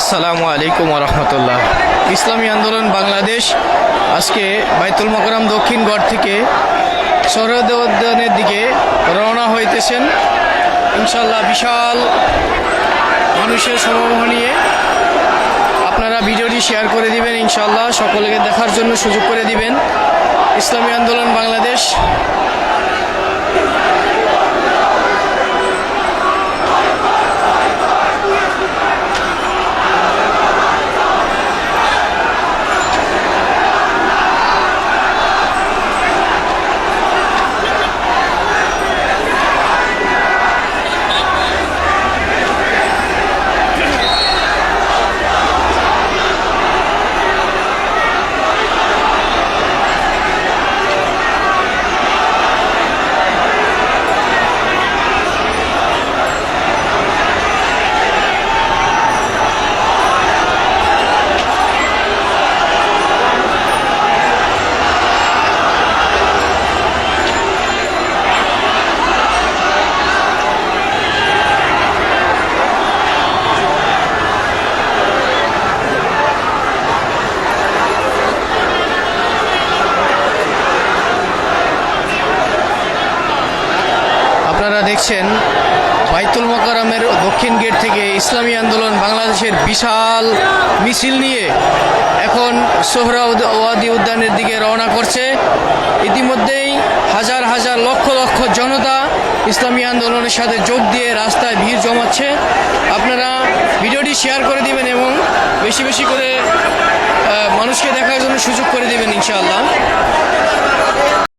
আসসালামু আলাইকুম রহমতুল্লাহ ইসলামী আন্দোলন বাংলাদেশ আজকে বাইতুল মকরম দক্ষিণ গড় থেকে সরহদ উদ্যানের দিকে রওনা হইতেছেন। ইনশাল্লাহ বিশাল মানুষের সমাবেশ নিয়ে আপনারা ভিডিওটি শেয়ার করে দিবেন ইনশাল্লাহ সকলকে দেখার জন্য সুযোগ করে দিবেন। ইসলামী আন্দোলন বাংলাদেশ আপনারা দেখছেন বাইতুল মোকারমের দক্ষিণ গেট থেকে ইসলামী আন্দোলন বাংলাদেশের বিশাল মিছিল নিয়ে এখন সোহরাওয়াদি উদ্যানের দিকে রওনা করছে। ইতিমধ্যেই হাজার হাজার লক্ষ লক্ষ জনতা ইসলামী আন্দোলনের সাথে যোগ দিয়ে রাস্তায় ভিড় জমাচ্ছে। আপনারা ভিডিওটি শেয়ার করে দিবেন এবং বেশি বেশি করে মানুষকে দেখার জন্য সুযোগ করে দেবেন ইনশাআল্লাহ।